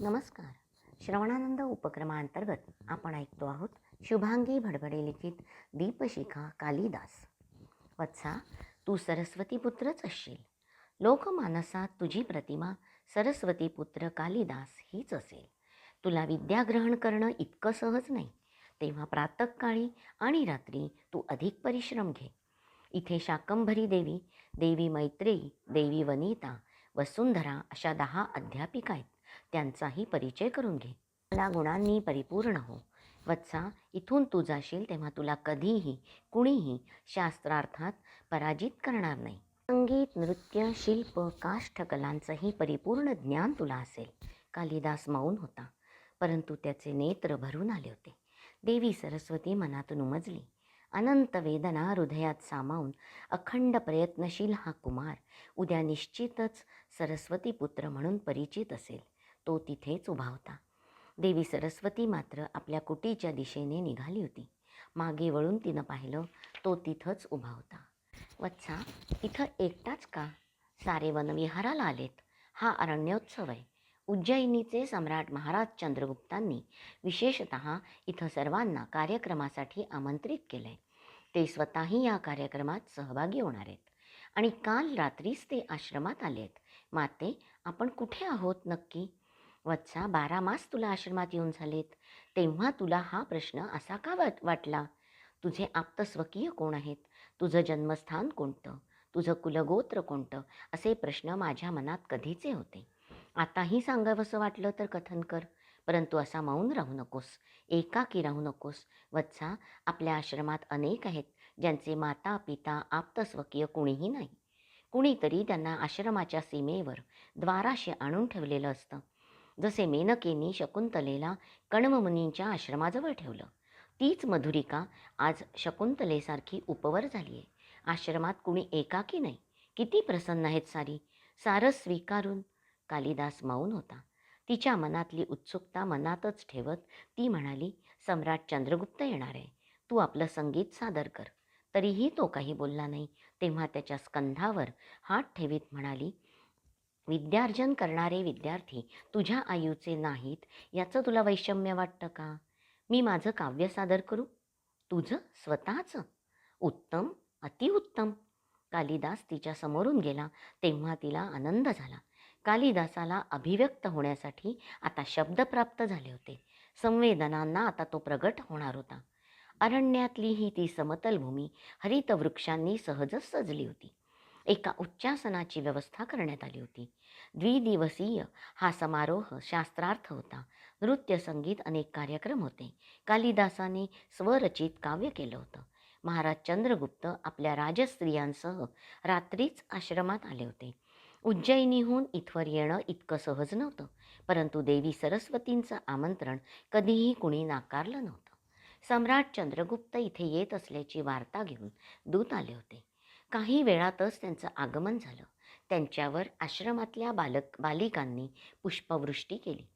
नमस्कार. श्रवणानंद उपक्रमांतर्गत आपण ऐकतो आहोत शुभांगी भडभडे लिखित दीपशिखा कालिदास. वत्सा तू सरस्वती पुत्रच असशील. लोकमानसात तुझी प्रतिमा सरस्वती पुत्र कालिदास हीच असेल. तुला विद्या ग्रहण करणं इतकं सहज नाही. तेव्हा प्रातःकाळी आणि रात्री तू अधिक परिश्रम घे. इथे शाकंभरी देवी देवी मैत्रेयी देवी वनिता वसुंधरा अशा दहा अध्यापिका आहेत. त्यांचाही परिचय करून घे. मला गुणांनी परिपूर्ण हो. वत्सा इथून तू जाशील तेव्हा तुला कधीही कुणीही शास्त्रार्थात पराजित करणार नाही. संगीत नृत्य शिल्प काष्ठकलांचंही परिपूर्ण ज्ञान तुला असेल. कालिदास मौन होता परंतु त्याचे नेत्र भरून आले होते. देवी सरस्वती मनातून उमजली. अनंत वेदना हृदयात सामावून अखंड प्रयत्नशील हा कुमार उद्या निश्चितच सरस्वती पुत्र म्हणून परिचित असेल. तो तिथेच उभा होता. देवी सरस्वती मात्र आपल्या कुटीच्या दिशेने निघाली होती. मागे वळून तिनं पाहिलं तो तिथंच उभा होता. वत्सा इथं एकटाच का? सारे वनविहाराला आलेत. हा अरण्योत्सव आहे. उज्जैनीचे सम्राट महाराज चंद्रगुप्तांनी विशेषत इथं सर्वांना कार्यक्रमासाठी आमंत्रित केलं आहे ते स्वतःही या कार्यक्रमात सहभागी होणार आहेत. आणि काल रात्रीच ते आश्रमात आलेत. माते आपण कुठे आहोत नक्की? वत्सा बारा मास तुला आश्रमात येऊन झालेत. तेव्हा तुला हा प्रश्न असा का वाट वाटला? तुझे आप्तस्वकीय कोण आहेत? तुझं जन्मस्थान कोणतं? तुझं कुलगोत्र कोणतं? असे प्रश्न माझ्या मनात कधीचे होते. आताही सांगावंसं वाटलं तर कथन कर. परंतु असा मौन राहू नकोस. एकाकी राहू नकोस. वत्सा आपल्या आश्रमात अनेक आहेत ज्यांचे माता पिता आप्तस्वकीय कुणीही नाही. कुणीतरी त्यांना आश्रमाच्या सीमेवर द्वाराशी आणून ठेवलेलं असतं. जसे मेनकेनी शकुंतलेला कण्वमुनींच्या आश्रमाजवळ ठेवलं. तीच मधुरिका आज शकुंतलेसारखी उपवर झाली आहे आश्रमात कुणी एकाकी नाही. किती प्रसन्न आहेत सारी. सारस स्वीकारून कालिदास मौन होता. तिच्या मनातली उत्सुकता मनातच ठेवत ती म्हणाली सम्राट चंद्रगुप्त येणार आहे. तू आपलं संगीत सादर कर. तरीही तो काही बोलला नाही. तेव्हा त्याच्या स्कंधावर हात ठेवीत म्हणाली विद्यार्जन करणारे विद्यार्थी तुझ्या आयूचे नाहीत याचं तुला वैषम्य वाटतं का? मी माझं काव्य सादर करू? तुझं स्वतःचं? उत्तम अतिउत्तम. कालिदास तिच्या समोरून गेला तेव्हा तिला आनंद झाला. कालिदासाला अभिव्यक्त होण्यासाठी आता शब्द प्राप्त झाले होते. संवेदनांना आता तो प्रगट होणार होता. अरण्यातली ही ती समतल भूमी हरित वृक्षांनी सहजच सजली होती. एका उच्चासनाची व्यवस्था करण्यात आली होती. द्विदिवसीय हा समारोह शास्त्रार्थ होता. नृत्य संगीत अनेक कार्यक्रम होते. कालिदासाने स्वरचित काव्य केलं होतं. महाराज चंद्रगुप्त आपल्या राजस्त्रियांसह रात्रीच आश्रमात आले होते. उज्जैनीहून इथवर येणं इतकं सहज नव्हतं परंतु देवी सरस्वतींचं आमंत्रण कधीही कुणी नाकारलं नव्हतं. सम्राट चंद्रगुप्त इथे येत असल्याची वार्ता घेऊन दूत आले होते. काही वेळातच त्यांचं आगमन झालं. त्यांच्यावर आश्रमातल्या बालक बालिकांनी पुष्पवृष्टी केली.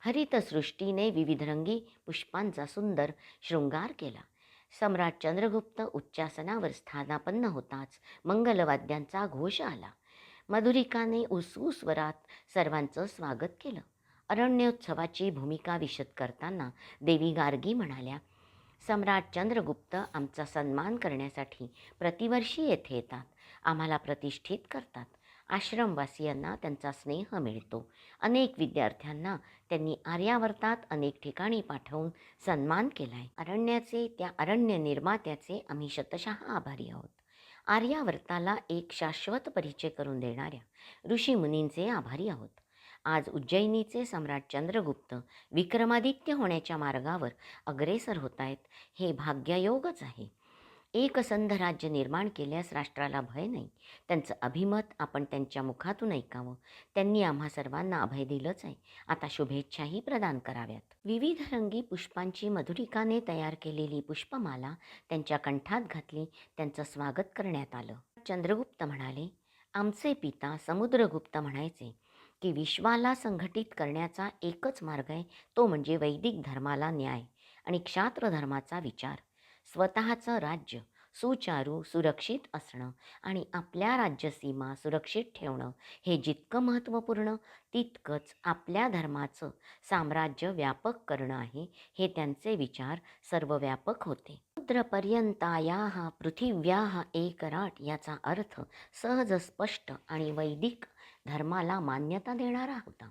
हरितसृष्टीने विविधरंगी पुष्पांचा सुंदर शृंगार केला. सम्राट चंद्रगुप्त उच्चासनावर स्थानापन्न होताच मंगलवाद्यांचा घोष आला. मधुरिकाने उसू स्वरात सर्वांचं स्वागत केलं. अरण्योत्सवाची भूमिका विशद करताना देवी गार्गी म्हणाल्या सम्राट चंद्रगुप्त आमचा सन्मान करण्यासाठी प्रतिवर्षी येथे येतात. आम्हाला प्रतिष्ठित करतात. आश्रमवासियांना त्यांचा स्नेह मिळतो. अनेक विद्यार्थ्यांना त्यांनी आर्यावर्तात अनेक ठिकाणी पाठवून सन्मान केला आहे अरण्याचे त्या अरण्य निर्मात्याचे आम्ही शतशः आभारी आहोत. आर्यावर्ताला एक शाश्वत परिचय करून देणाऱ्या ऋषीमुनींचे आभारी आहोत. आज उज्जैनीचे सम्राट चंद्रगुप्त विक्रमादित्य होण्याच्या मार्गावर अग्रेसर होत आहेत हे भाग्ययोगच आहे. एकसंध राज्य निर्माण केल्यास राष्ट्राला भय नाही. त्यांचं अभिमत आपण त्यांच्या मुखातून ऐकावं. त्यांनी आम्हा सर्वांना अभय दिलंच आहे. आता शुभेच्छाही प्रदान कराव्यात. विविध रंगी पुष्पांची मधुरिकाने तयार केलेली पुष्पमाला त्यांच्या कंठात घातली त्यांचं स्वागत करण्यात आलं. चंद्रगुप्त म्हणाले आमचे पिता समुद्रगुप्त म्हणायचे. की विश्वाला संघटित करण्याचा एकच मार्ग आहे तो म्हणजे वैदिक धर्माला न्याय आणि क्षात्र धर्माचा विचार. स्वतःचं राज्य सुचारू सुरक्षित असणं आणि आपल्या राज्यसीमा सुरक्षित ठेवणं हे जितकं महत्त्वपूर्ण तितकंच आपल्या धर्माचं साम्राज्य व्यापक करणं आहे हे त्यांचे विचार सर्वव्यापक होते. समुद्रपर्यंतायाः पृथिव्या एकराट याचा अर्थ सहज स्पष्ट आणि वैदिक धर्माला मान्यता देणारा होता.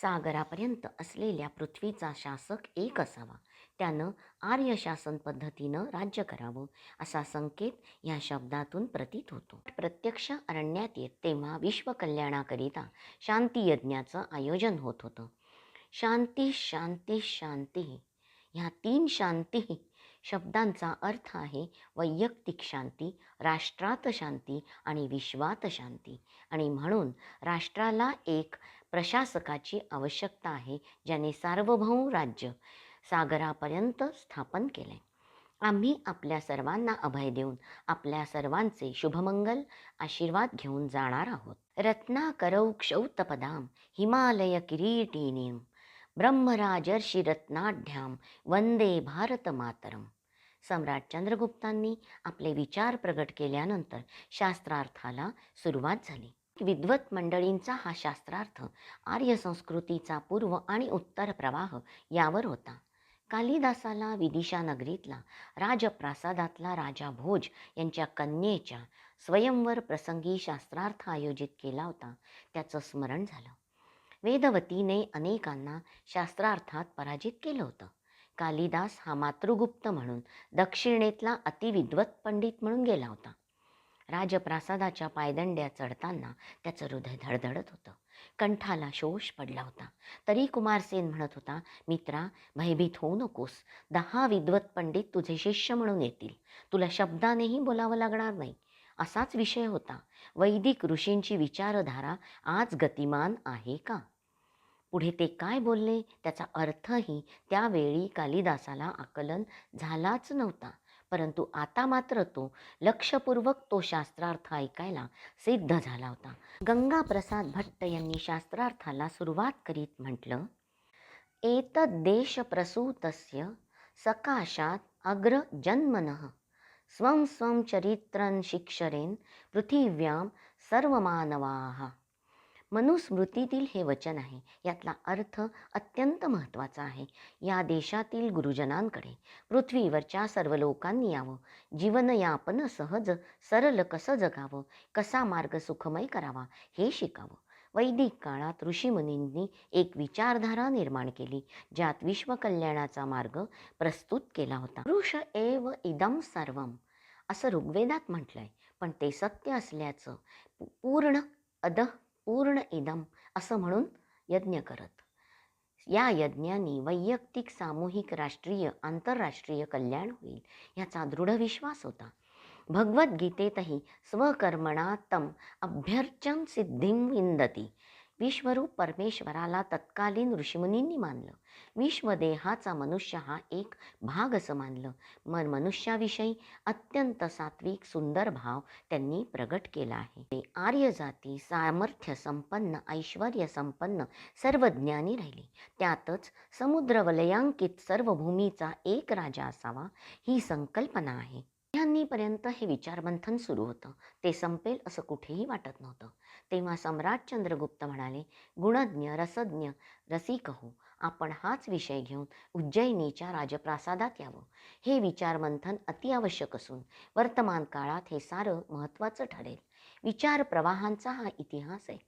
सागरापर्यंत असलेल्या पृथ्वीचा शासक एक असावा. त्यानं आर्य शासन पद्धतीनं राज्य करावं असा संकेत या शब्दातून प्रतीत होतो. प्रत्यक्ष अरण्यात येत तेव्हा विश्वकल्याणाकरिता शांतियज्ञाचं आयोजन होत होतं. शांती शांती शांती. ह्या तीन शांती शब्दांचा अर्थ आहे वैयक्तिक शांती राष्ट्रात शांती आणि विश्वात शांती. आणि म्हणून राष्ट्राला एक प्रशासकाची आवश्यकता आहे ज्याने सार्वभौम राज्य सागरापर्यंत स्थापन केले. आम्ही आपल्या सर्वांना अभय देऊन आपल्या सर्वांचे शुभमंगल आशीर्वाद घेऊन जाणार आहोत. रत्नाकरौ क्षौतपदाम हिमालय किरीटिनीम ब्रह्मराजर्षी रत्नाढ्याम वंदे भारत मातरम सम्राट चंद्रगुप्तांनी आपले विचार प्रगट केल्यानंतर शास्त्रार्थाला सुरुवात झाली. विद्वत मंडळींचा हा शास्त्रार्थ आर्य संस्कृतीचा पूर्व आणि उत्तर प्रवाह यावर होता. कालिदासाला विदिशा नगरीतला राजप्रासादातला राजा भोज यांच्या कन्येच्या स्वयंवर प्रसंगी शास्त्रार्थ आयोजित केला होता. त्याचं स्मरण झालं. वेदवतीने अनेकांना शास्त्रार्थात पराजित केलं होतं. कालिदास हा मातृगुप्त म्हणून दक्षिणेतला अतिविद्वत पंडित म्हणून गेला होता. राजप्रासादाच्या पायदंड्या चढताना त्याचं हृदय धडधडत होतं. कंठाला शोष पडला होता. तरी कुमारसेन म्हणत होता मित्रा भयभीत होऊ नकोस. दहा विद्वत पंडित तुझे शिष्य म्हणून येतील. तुला शब्दानेही बोलावं लागणार नाही. असाच विषय होता. वैदिक ऋषींची विचारधारा आज गतिमान आहे का? पुढे ते काय बोलले त्याचा अर्थही त्यावेळी कालिदासाला आकलन झालाच नव्हता. परंतु आता मात्र तो लक्षपूर्वक तो शास्त्रार्थ ऐकायला सिद्ध झाला होता. गंगाप्रसाद भट्ट यांनी शास्त्रार्थाला सुरुवात करीत म्हटलं एतद्देशप्रसूतस्य सकाशात अग्रजन्मनः। स्वं स्वं चरित्रं शिक्षरेन पृथिव्यां सर्वमानवाः। मनुस्मृतीतील हे वचन आहे. यातला अर्थ अत्यंत महत्त्वाचा आहे. या देशातील गुरुजनांकडे पृथ्वीवरच्या सर्व लोकांनी यावं. जीवनयापन सहज सरल कसं जगावं? कसा मार्ग सुखमय करावा? हे शिकावं. वैदिक काळात ऋषीमुनींनी एक विचारधारा निर्माण केली ज्यात विश्वकल्याणाचा मार्ग प्रस्तुत केला होता. पुरुष एव इदम सर्वम असं ऋग्वेदात म्हटलंय. पण ते सत्य असल्याचं पूर्ण अध पूर्ण इदम असं म्हणून यज्ञ करत. या यज्ञांनी वैयक्तिक सामूहिक राष्ट्रीय आंतरराष्ट्रीय कल्याण होईल याचा दृढ विश्वास होता. भगवद्गीतेतही स्वकर्मणा तम अभ्यर्चन सिद्धिं विंदती विश्वरूप परमेश्वराला तत्कालीन ऋषीमुनींनी मानलं. विश्वदेहाचा मनुष्य हा एक भाग असं मानलं. मन मनुष्याविषयी अत्यंत सात्विक सुंदर भाव त्यांनी प्रगट केला आहे. ते आर्य जाती सामर्थ्य संपन्न ऐश्वर संपन्न सर्व ज्ञानी राहिले. त्यातच समुद्रवलयांकित सर्व भूमीचा एक राजा असावा ही संकल्पना आहे. यांनीपर्यंत हे विचारमंथन सुरू होतं. ते संपेल असं कुठेही वाटत नव्हतं. तेव्हा सम्राट चंद्रगुप्त म्हणाले गुणज्ञ रसज्ञ रसिक हो. आपण हाच विषय घेऊन उज्जैनीच्या राजप्रासादात यावं. हे विचारमंथन अतिआवश्यक असून वर्तमान काळात हे सारं महत्त्वाचं ठरेल. विचार प्रवाहांचा हा इतिहास आहे.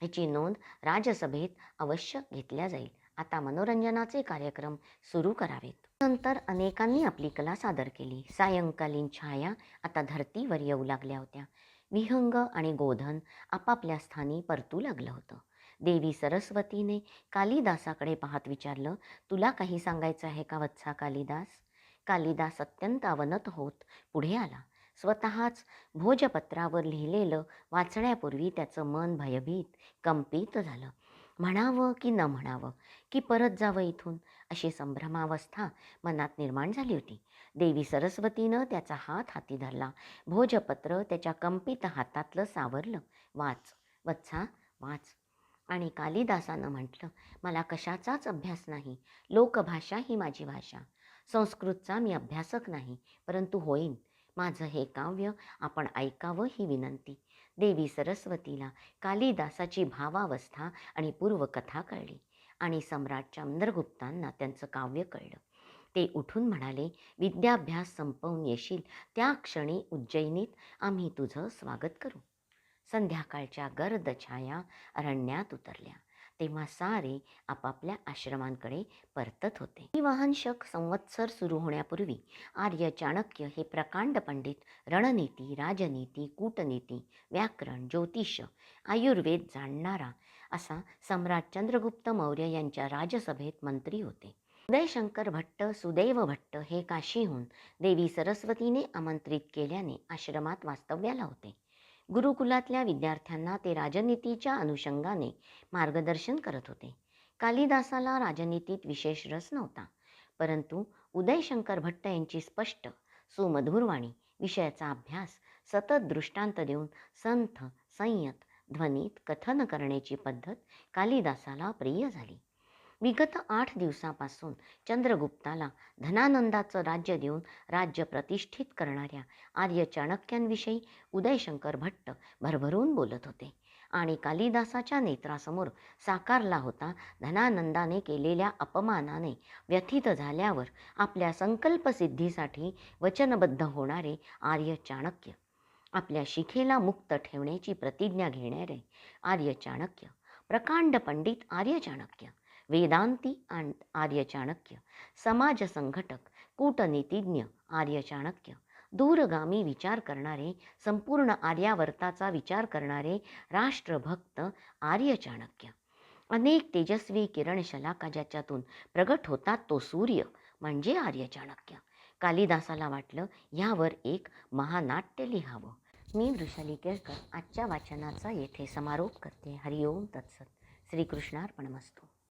ह्याची नोंद राजसभेत अवश्य घेतल्या जाईल. आता मनोरंजनाचे कार्यक्रम सुरू करावेत. नंतर अनेकांनी आपली कला सादर केली. सायंकालीन छाया आता धरतीवर येऊ लागल्या होत्या. विहंग आणि गोधन आपापल्या स्थानी परतू लागलं होतं. देवी सरस्वतीने कालिदासाकडे पाहत विचारलं तुला काही सांगायचं आहे का वत्सा कालिदास? कालिदास अत्यंत अवनत होत पुढे आला. स्वतःच भोजपत्रावर लिहिलेलं वाचण्यापूर्वी त्याचं मन भयभीत कंपित झालं. म्हणावं की न म्हणावं की परत जावं इथून? अशी संभ्रमावस्था मनात निर्माण झाली होती. देवी सरस्वतीनं त्याचा हात हाती धरला. भोजपत्र त्याच्या कंपित हातातलं सावरलं. वाच वत्सा वाच. आणि कालिदासानं म्हटलं मला कशाचाच अभ्यास नाही. लोकभाषा ही माझी भाषा. संस्कृतचा मी अभ्यासक नाही परंतु होईन. माझं हे काव्य आपण ऐकावं ही विनंती. देवी सरस्वतीला कालिदासाची भावावस्था आणि पूर्वकथा कळली आणि सम्राट चंद्रगुप्तांना त्यांचं काव्य कळलं. ते उठून म्हणाले विद्याभ्यास संपवून येशील. त्या क्षणी उज्जैनीत आम्ही तुझं स्वागत करू. संध्याकाळच्या गर्द छाया अरण्यात उतरल्या. तेव्हा सारे आपापल्या आश्रमांकडे परतत होते. वाहनशक संवत्सर सुरू होण्यापूर्वी आर्य चाणक्य हे प्रकांड पंडित रणनीती राजनीती कूटनीती व्याकरण ज्योतिष आयुर्वेद जाणणारा असा सम्राट चंद्रगुप्त मौर्य यांच्या राजसभेत मंत्री होते. उदयशंकर भट्ट सुदैव भट्ट हे काशीहून देवी सरस्वतीने आमंत्रित केल्याने आश्रमात वास्तव्याला होते. गुरुकुलातल्या विद्यार्थ्यांना ते राजनीतीच्या अनुषंगाने मार्गदर्शन करत होते. कालिदासाला राजनीतीत विशेष रस नव्हता परंतु उदयशंकर भट्ट यांची स्पष्ट सुमधुरवाणी विषयाचा अभ्यास सतत दृष्टांत देऊन संथ संयत ध्वनीत कथन करण्याची पद्धत कालिदासाला प्रिय झाली. विगत आठ दिवसापासून चंद्रगुप्ताला धनानंदाचं राज्य देऊन राज्य प्रतिष्ठित करणाऱ्या आर्य चाणक्यांविषयी उदयशंकर भट्ट भरभरून बोलत होते. आणि कालिदासाच्या नेत्रासमोर साकारला होता धनानंदाने केलेल्या अपमानाने व्यथित झाल्यावर आपल्या संकल्पसिद्धीसाठी वचनबद्ध होणारे आर्य चाणक्य आपल्या शिखेला मुक्त ठेवण्याची प्रतिज्ञा घेणारे आर्य चाणक्य प्रकांड पंडित आर्य चाणक्य वेदांती आणि आर्य चाणक्य समाज संघटक कूटनीतिज्ञ आर्य चाणक्य दूरगामी विचार करणारे संपूर्ण आर्यावर्ताचा विचार करणारे राष्ट्रभक्त आर्य चाणक्य अनेक तेजस्वी किरण शलाका ज्याच्यातून प्रगट होतात तो सूर्य म्हणजे आर्य चाणक्य कालिदासाला वाटलं ह्यावर एक महानाट्य लिहावं. मी वृषाली केळकर आजच्या वाचनाचा येथे समारोप करते. हरिओम तत्सत. श्रीकृष्णार्पणमस्तू.